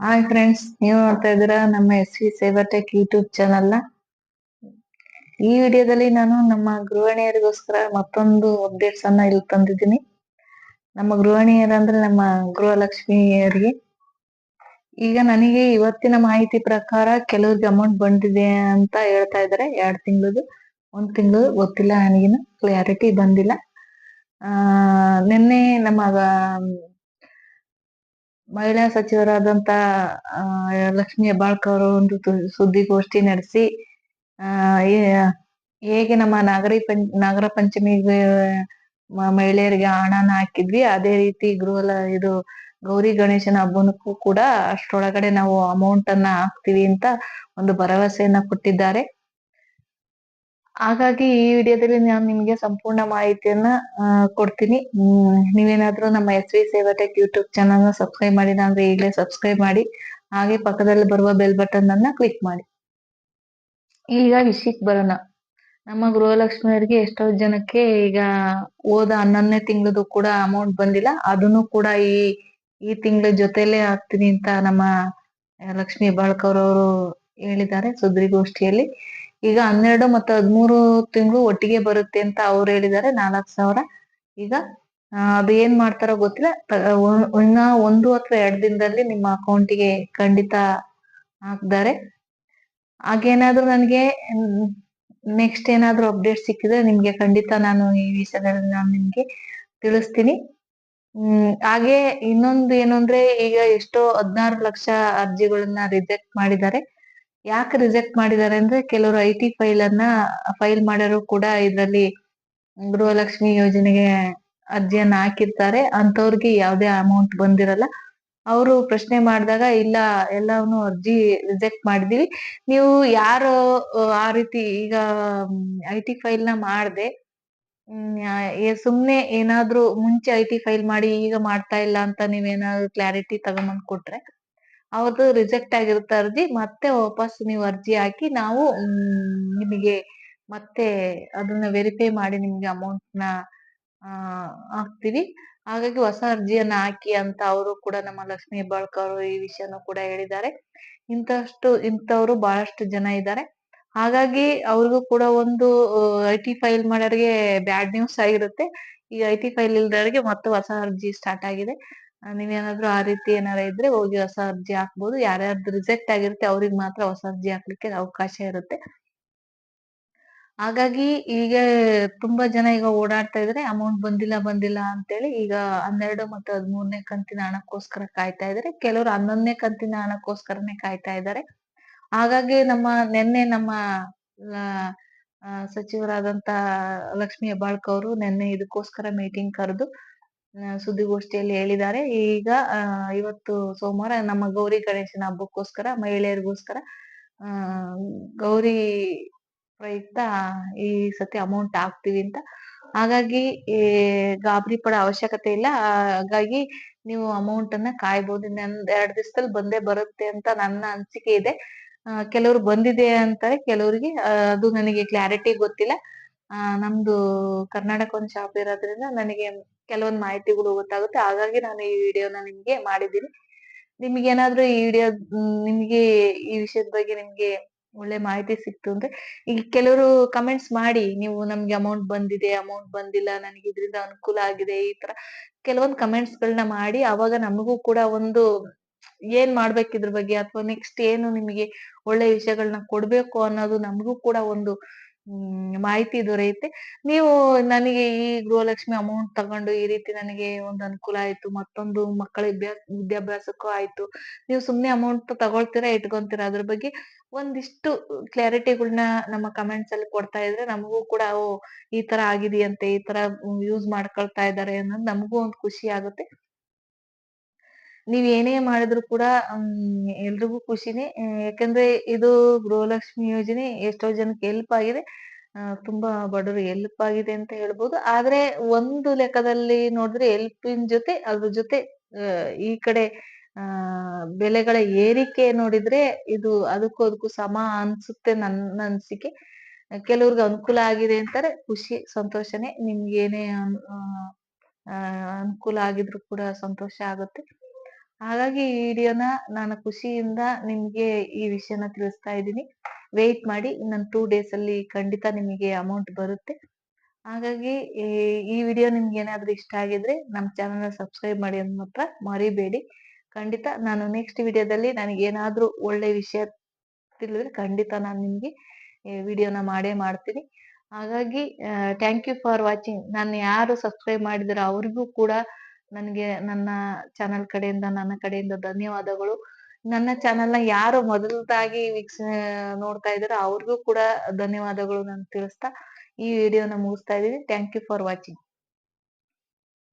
Hi friends ನೀವು ನೋಡ್ತಾ ಇದ್ದೀರಾ ನಮ್ಮ ಎಸ್ ವಿ ಸೇವಟೆಕ್ ಯೂಟ್ಯೂಬ್ ಚಾನಲ್ನ? ಈ ವಿಡಿಯೋದಲ್ಲಿ ನಾನು ನಮ್ಮ ಗೃಹಿಣಿಯರಿಗೋಸ್ಕರ ಮತ್ತೊಂದು ಅಪ್ಡೇಟ್ಸ್ ಅನ್ನ ಇಲ್ಲಿ ತಂದಿದ್ದೀನಿ. ನಮ್ಮ ಗೃಹಿಣಿಯರಂದ್ರೆ ನಮ್ಮ ಗೃಹಲಕ್ಷ್ಮಿಯರಿಗೆ. ಈಗ ನನಗೆ ಇವತ್ತಿನ ಮಾಹಿತಿ ಪ್ರಕಾರ ಕೆಲವ್ರಿಗೆ ಅಮೌಂಟ್ ಬಂದಿದೆ ಅಂತ ಹೇಳ್ತಾ ಇದ್ದಾರೆ. ಎರಡ್ ತಿಂಗಳದು, ಒಂದ್ ತಿಂಗಳು ಗೊತ್ತಿಲ್ಲ ನನಗಿನ ಕ್ಲಾರಿಟಿ ಬಂದಿಲ್ಲ. ನಿನ್ನೆ ನಮ್ಮ ಮಹಿಳಾ ಸಚಿವರಾದಂತ ಲಕ್ಷ್ಮಿ ಅವರು ಒಂದು ಸುದ್ದಿಗೋಷ್ಠಿ ನಡೆಸಿ ಹೇಗೆ ನಮ್ಮ ನಾಗರಿ ಪಂಚ, ನಾಗರ ಪಂಚಮಿಗೆ ಮಹಿಳೆಯರಿಗೆ ಹಣನ ಹಾಕಿದ್ವಿ. ಅದೇ ರೀತಿ ಗೃಹ ಇದು ಗೌರಿ ಗಣೇಶನ ಹಬ್ಬನಕ್ಕೂ ಕೂಡ ಅಷ್ಟರೊಳಗಡೆ ನಾವು ಅಮೌಂಟ್ ಅನ್ನ ಹಾಕ್ತಿವಿ ಅಂತ ಒಂದು ಭರವಸೆಯನ್ನ ಕೊಟ್ಟಿದ್ದಾರೆ. ಹಾಗಾಗಿ ಈ ವಿಡಿಯೋದಲ್ಲಿ ನಾನು ನಿಮ್ಗೆ ಸಂಪೂರ್ಣ ಮಾಹಿತಿಯನ್ನ ಕೊಡ್ತೀನಿ. ನೀವೇನಾದ್ರೂ ನಮ್ಮ ಎಸ್ ವಿ ಸೇವಟೆಕ್ ಯೂಟ್ಯೂಬ್ ಚಾನಲ್ನ ಸಬ್ಸ್ಕ್ರೈಬ್ ಮಾಡಿಲ್ಲ ಅಂದ್ರೆ ಈಗಲೇ ಸಬ್ಸ್ಕ್ರೈಬ್ ಮಾಡಿ. ಹಾಗೆ ಪಕ್ಕದಲ್ಲಿ ಬರುವ ಬೆಲ್ ಬಟನ್ ಅನ್ನ ಕ್ಲಿಕ್ ಮಾಡಿ. ಈಗ ವಿಷಯಕ್ಕೆ ಬರೋಣ. ನಮ್ಮ ಗೃಹಲಕ್ಷ್ಮಿಯರಿಗೆ ಎಷ್ಟೋ ಜನಕ್ಕೆ ಈಗ ಹೋದ ಹನ್ನೊಂದನೇ ತಿಂಗಳದು ಕೂಡ ಅಮೌಂಟ್ ಬಂದಿಲ್ಲ. ಅದನ್ನು ಕೂಡ ಈ ಈ ತಿಂಗಳ ಜೊತೆಲೇ ಹಾಕ್ತೀನಿ ಅಂತ ನಮ್ಮ ಲಕ್ಷ್ಮಿ ಬಾಳ್ಕವ್ರವರು ಅವರು ಹೇಳಿದ್ದಾರೆ ಸುದ್ದಿಗೋಷ್ಠಿಯಲ್ಲಿ. ಈಗ ಹನ್ನೆರಡು ಮತ್ತು ಹದಿಮೂರು ತಿಂಗಳು ಒಟ್ಟಿಗೆ ಬರುತ್ತೆ ಅಂತ ಅವ್ರು ಹೇಳಿದ್ದಾರೆ, ನಾಲ್ಕು ಸಾವಿರ. ಈಗ ಅದು ಏನ್ ಮಾಡ್ತಾರೋ ಗೊತ್ತಿಲ್ಲ. ಇನ್ನ ಒಂದು ಅಥವಾ ಎರಡು ದಿನದಲ್ಲಿ ನಿಮ್ಮ ಅಕೌಂಟಿಗೆ ಖಂಡಿತ ಹಾಕ್ತಾರೆ. ಹಾಗೇನಾದ್ರೂ ನನಗೆ ನೆಕ್ಸ್ಟ್ ಏನಾದ್ರೂ ಅಪ್ಡೇಟ್ ಸಿಕ್ಕಿದ್ರೆ ನಿಮ್ಗೆ ಖಂಡಿತ ನಾನು ಈ ವಿಷಯದಲ್ಲಿ ನಾನು ನಿಮ್ಗೆ ತಿಳಿಸ್ತೀನಿ. ಹ್ಮ್, ಹಾಗೆ ಇನ್ನೊಂದು ಏನು ಅಂದ್ರೆ ಈಗ ಎಷ್ಟೋ ಹದಿನಾರು ಲಕ್ಷ ಅರ್ಜಿಗಳನ್ನ ರಿಜೆಕ್ಟ್ ಮಾಡಿದ್ದಾರೆ. ಯಾಕೆ ರಿಜೆಕ್ಟ್ ಮಾಡಿದ್ದಾರೆ ಅಂದ್ರೆ ಕೆಲವರು ಐ ಟಿ ಫೈಲ್ ಅನ್ನ ಫೈಲ್ ಮಾಡೋರು ಕೂಡ ಇದರಲ್ಲಿ ಗೃಹಲಕ್ಷ್ಮಿ ಯೋಜನೆಗೆ ಅರ್ಜಿಯನ್ನ ಹಾಕಿರ್ತಾರೆ. ಅಂತವ್ರಿಗೆ ಯಾವುದೇ ಅಮೌಂಟ್ ಬಂದಿರಲ್ಲ ಅವರು ಪ್ರಶ್ನೆ ಮಾಡಿದಾಗ ಇಲ್ಲ ಎಲ್ಲವನ್ನು ಅರ್ಜಿ ರಿಜೆಕ್ಟ್ ಮಾಡಿದೀವಿ. ನೀವು ಯಾರು ಆ, ರೀತಿ ಈಗ ಐ ಟಿ ಫೈಲ್ನ ಮಾಡದೆ ಸುಮ್ನೆ ಏನಾದ್ರೂ ಮುಂಚೆ ಐ ಟಿ ಫೈಲ್ ಮಾಡಿ ಈಗ ಮಾಡ್ತಾ ಇಲ್ಲ ಅಂತ ನೀವೇನಾದ್ರು ಕ್ಲಾರಿಟಿ ತಗೊಂಬಂದ್ ಕೊಟ್ರೆ ಅವತ್ತು ರಿಜೆಕ್ಟ್ ಆಗಿರುತ್ತೆ ಅರ್ಜಿ, ಮತ್ತೆ ವಾಪಸ್ ನೀವು ಅರ್ಜಿ ಹಾಕಿ ನಾವು ನಿಮಗೆ ಮತ್ತೆ ಅದನ್ನ ವೆರಿಫೈ ಮಾಡಿ ನಿಮ್ಗೆ ಅಮೌಂಟ್ನ ಹಾಕ್ತಿವಿ. ಹಾಗಾಗಿ ಹೊಸ ಅರ್ಜಿಯನ್ನ ಹಾಕಿ ಅಂತ ಅವರು ಕೂಡ ನಮ್ಮ ಲಕ್ಷ್ಮಿ ಹೆಬ್ಬಾಳ್ಕರ್ ಈ ವಿಷಯನೂ ಕೂಡ ಹೇಳಿದ್ದಾರೆ. ಇಂತಷ್ಟು ಇಂಥವ್ರು ಬಹಳಷ್ಟು ಜನ ಇದ್ದಾರೆ. ಹಾಗಾಗಿ ಅವ್ರಿಗೂ ಕೂಡ ಒಂದು ಐ ಟಿ ಫೈಲ್ ಮಾಡೋರಿಗೆ ಬ್ಯಾಡ್ ನ್ಯೂಸ್ ಆಗಿರುತ್ತೆ. ಈ ಐ ಟಿ ಫೈಲ್ ಇಲ್ದವ್ರಿಗೆ ಮತ್ತೆ ಹೊಸ ಅರ್ಜಿ ಸ್ಟಾರ್ಟ್ ಆಗಿದೆ. ನೀವೇನಾದ್ರೂ ಆ ರೀತಿ ಏನಾರ ಇದ್ರೆ ಹೋಗಿ ಹೊಸ ಅರ್ಜಿ ಹಾಕ್ಬೋದು. ಯಾರ್ಯಾರ್ದು ರಿಜೆಕ್ಟ್ ಆಗಿರುತ್ತೆ ಅವ್ರಿಗೆ ಮಾತ್ರ ಹೊಸ ಅರ್ಜಿ ಹಾಕ್ಲಿಕ್ಕೆ ಅವಕಾಶ ಇರುತ್ತೆ. ಹಾಗಾಗಿ ಈಗ ತುಂಬಾ ಜನ ಈಗ ಓಡಾಡ್ತಾ ಇದ್ರೆ. ಅಮೌಂಟ್ ಬಂದಿಲ್ಲ ಬಂದಿಲ್ಲ ಅಂತೇಳಿ ಈಗ ಹನ್ನೆರಡು ಮತ್ತು ಹದಿಮೂರನೇ ಕಂತಿನ ಹಣಕ್ಕೋಸ್ಕರ ಕಾಯ್ತಾ ಇದ್ದಾರೆ ಕೆಲವರು ಹನ್ನೊಂದನೇ ಕಂತಿನ ಹಣಕ್ಕೋಸ್ಕರನೇ ಕಾಯ್ತಾ ಇದ್ದಾರೆ ಹಾಗಾಗಿ ನಮ್ಮ ನಿನ್ನೆ ನಮ್ಮ ಸಚಿವರಾದಂತ ಲಕ್ಷ್ಮಿ ಹೆಬ್ಬಾಳ್ಕರ್ ಅವರು ನಿನ್ನೆ ಇದಕ್ಕೋಸ್ಕರ ಮೀಟಿಂಗ್ ಕರೆದು ಸುದ್ದಿಗೋಷ್ಠಿಯಲ್ಲಿ ಹೇಳಿದ್ದಾರೆ. ಈಗ ಇವತ್ತು ಸೋಮವಾರ ನಮ್ಮ ಗೌರಿ ಗಣೇಶನ ಹಬ್ಬಕ್ಕೋಸ್ಕರ, ಮಹಿಳೆಯರಿಗೋಸ್ಕರ ಗೌರಿ ಪ್ರಯುಕ್ತ ಈ ಸತಿ ಅಮೌಂಟ್ ಹಾಕ್ತಿವಿ ಅಂತ. ಹಾಗಾಗಿ ಗಾಬರಿ ಪಡೋ ಅವಶ್ಯಕತೆ ಇಲ್ಲ. ಹಾಗಾಗಿ ನೀವು ಅಮೌಂಟ್ ಅನ್ನ ಕಾಯ್ಬೋದು. ಇನ್ನೊಂದ್ ಎರಡ್ ದಿವಸದಲ್ಲಿ ಬಂದೇ ಬರುತ್ತೆ ಅಂತ ನನ್ನ ಅನಿಸಿಕೆ ಇದೆ. ಕೆಲವರು ಬಂದಿದೆ ಅಂತಾರೆ, ಕೆಲವರಿಗೆ ಅದು ನನಗೆ ಕ್ಲಾರಿಟಿ ಗೊತ್ತಿಲ್ಲ. ನಮ್ದು ಕರ್ನಾಟಕ ಒಂದ್ ಶಾಪ್ ಇರೋದ್ರಿಂದ ನನಗೆ ಕೆಲವೊಂದ್ ಮಾಹಿತಿಗಳು ಗೊತ್ತಾಗುತ್ತೆ. ಹಾಗಾಗಿ ನಾನು ಈ ವಿಡಿಯೋನ ನಿಮ್ಗೆ ಮಾಡಿದ್ದೀನಿ. ನಿಮ್ಗೆ ಈ ವಿಡಿಯೋ, ನಿಮ್ಗೆ ಈ ವಿಷಯದ ಬಗ್ಗೆ ನಿಮ್ಗೆ ಒಳ್ಳೆ ಮಾಹಿತಿ ಸಿಕ್ತು ಅಂದ್ರೆ ಈಗ ಕೆಲವರು ಕಮೆಂಟ್ಸ್ ಮಾಡಿ, ನೀವು ನಮ್ಗೆ ಅಮೌಂಟ್ ಬಂದಿದೆ ಅಮೌಂಟ್ ಬಂದಿಲ್ಲ, ನನಗೆ ಇದರಿಂದ ಅನುಕೂಲ ಆಗಿದೆ, ಈ ತರ ಕೆಲವೊಂದು ಕಮೆಂಟ್ಸ್ ಗಳನ್ನ ಮಾಡಿ, ಅವಾಗ ನಮಗೂ ಕೂಡ ಒಂದು ಏನ್ ಮಾಡ್ಬೇಕು ಇದ್ರ ಬಗ್ಗೆ, ಅಥವಾ ನೆಕ್ಸ್ಟ್ ಏನು ನಿಮಗೆ ಒಳ್ಳೆ ವಿಷಯಗಳನ್ನ ಕೊಡ್ಬೇಕು ಅನ್ನೋದು ನಮಗೂ ಕೂಡ ಒಂದು ಮಾಹಿತಿ ದೊರೆಯುತ್ತೆ. ನೀವು ನನಗೆ ಈ ಗೃಹಲಕ್ಷ್ಮಿ ಅಮೌಂಟ್ ತಗೊಂಡು ಈ ರೀತಿ ನನಗೆ ಒಂದು ಅನುಕೂಲ ಆಯ್ತು, ಮತ್ತೊಂದು ಮಕ್ಕಳ ವಿದ್ಯಾ, ವಿದ್ಯಾಭ್ಯಾಸಕ್ಕೂ ಆಯ್ತು, ನೀವು ಸುಮ್ನೆ ಅಮೌಂಟ್ ತಗೊಳ್ತೀರಾ, ಇಟ್ಕೊಂತೀರಾ, ಅದ್ರ ಬಗ್ಗೆ ಒಂದಿಷ್ಟು ಕ್ಲಾರಿಟಿಗಳನ್ನ ನಮ್ಮ ಕಮೆಂಟ್ಸ್ ಅಲ್ಲಿ ಕೊಡ್ತಾ ಇದ್ರೆ ನಮಗೂ ಕೂಡ, ಓ, ಈ ತರ ಆಗಿದೆಯಂತೆ, ಈ ತರ ಯೂಸ್ ಮಾಡ್ಕೊಳ್ತಾ ಇದ್ದಾರೆ ಅನ್ನೋದು ನಮಗೂ ಒಂದು ಖುಷಿ ಆಗುತ್ತೆ. ನೀವ್ ಏನೇ ಮಾಡಿದ್ರು ಕೂಡ ಎಲ್ರಿಗೂ ಖುಷಿನೇ. ಯಾಕಂದ್ರೆ ಇದು ಗೃಹಲಕ್ಷ್ಮಿ ಯೋಜನೆ ಎಷ್ಟೋ ಜನಕ್ಕೆ ಹೆಲ್ಪ್ ಆಗಿದೆ. ತುಂಬಾ ಬಡವರಿಗೆ ಹೆಲ್ಪ್ ಆಗಿದೆ ಅಂತ ಹೇಳ್ಬೋದು. ಆದ್ರೆ ಒಂದು ಲೆಕ್ಕದಲ್ಲಿ ನೋಡಿದ್ರೆ ಹೆಲ್ಪಿನ ಜೊತೆ, ಅದ್ರ ಜೊತೆ ಈ ಕಡೆ, ಆ, ಬೆಲೆಗಳ ಏರಿಕೆ ನೋಡಿದ್ರೆ ಇದು ಅದಕ್ಕೂ ಅದಕ್ಕೂ ಸಮ ಅನ್ಸುತ್ತೆ ನನ್ನ ಅನ್ಸಿಕೆ ಕೆಲವ್ರಿಗೆ ಅನುಕೂಲ ಆಗಿದೆ ಅಂತಾರೆ, ಖುಷಿ, ಸಂತೋಷನೇ. ನಿಮ್ಗೆ ಏನೇ ಅನುಕೂಲ ಆಗಿದ್ರು ಕೂಡ ಸಂತೋಷ ಆಗುತ್ತೆ. ಹಾಗಾಗಿ ಈ ವಿಡಿಯೋನ ನಾನು ಖುಷಿಯಿಂದ ನಿಮ್ಗೆ ಈ ವಿಷಯನ ತಿಳಿಸ್ತಾ ಇದ್ದೀನಿ. ವೇಟ್ ಮಾಡಿ, ಇನ್ನೊಂದು ಟೂ ಡೇಸ್ ಅಲ್ಲಿ ಖಂಡಿತ ನಿಮಗೆ ಅಮೌಂಟ್ ಬರುತ್ತೆ. ಹಾಗಾಗಿ ಈ ವಿಡಿಯೋ ನಿಮ್ಗೆ ಏನಾದ್ರೂ ಇಷ್ಟ ಆಗಿದ್ರೆ ನಮ್ಮ ಚಾನಲ್ ಸಬ್ಸ್ಕ್ರೈಬ್ ಮಾಡಿ ಅಂತ ಮಾತ್ರ ಮರಿಬೇಡಿ. ಖಂಡಿತ ನಾನು ನೆಕ್ಸ್ಟ್ ವಿಡಿಯೋದಲ್ಲಿ ನನಗೆ ಏನಾದ್ರೂ ಒಳ್ಳೆ ವಿಷಯ ತಿಳಿದ್ರೆ ಖಂಡಿತ ನಾನು ನಿಮ್ಗೆ ವಿಡಿಯೋನ ಮಾಡೇ ಮಾಡ್ತೀನಿ. ಹಾಗಾಗಿ ಥ್ಯಾಂಕ್ ಯು ಫಾರ್ ವಾಚಿಂಗ್ ನಾನು ಯಾರು ಸಬ್ಸ್ಕ್ರೈಬ್ ಮಾಡಿದಾರೋ ಅವ್ರಿಗೂ ಕೂಡ ನನಗೆ ನನ್ನ ಚಾನಲ್ ಕಡೆಯಿಂದ, ನನ್ನ ಕಡೆಯಿಂದ ಧನ್ಯವಾದಗಳು. ನನ್ನ ಚಾನೆಲ್ನ ಯಾರು ಮೊದಲದಾಗಿ ವೀಕ್ಷ, ನೋಡ್ತಾ ಇದಾರೆ ಅವ್ರಿಗೂ ಕೂಡ ಧನ್ಯವಾದಗಳು ನಾನು ತಿಳಿಸ್ತಾ ಈ ವಿಡಿಯೋನ ಮುಗಿಸ್ತಾ ಇದ್ದೀನಿ. Thank you for watching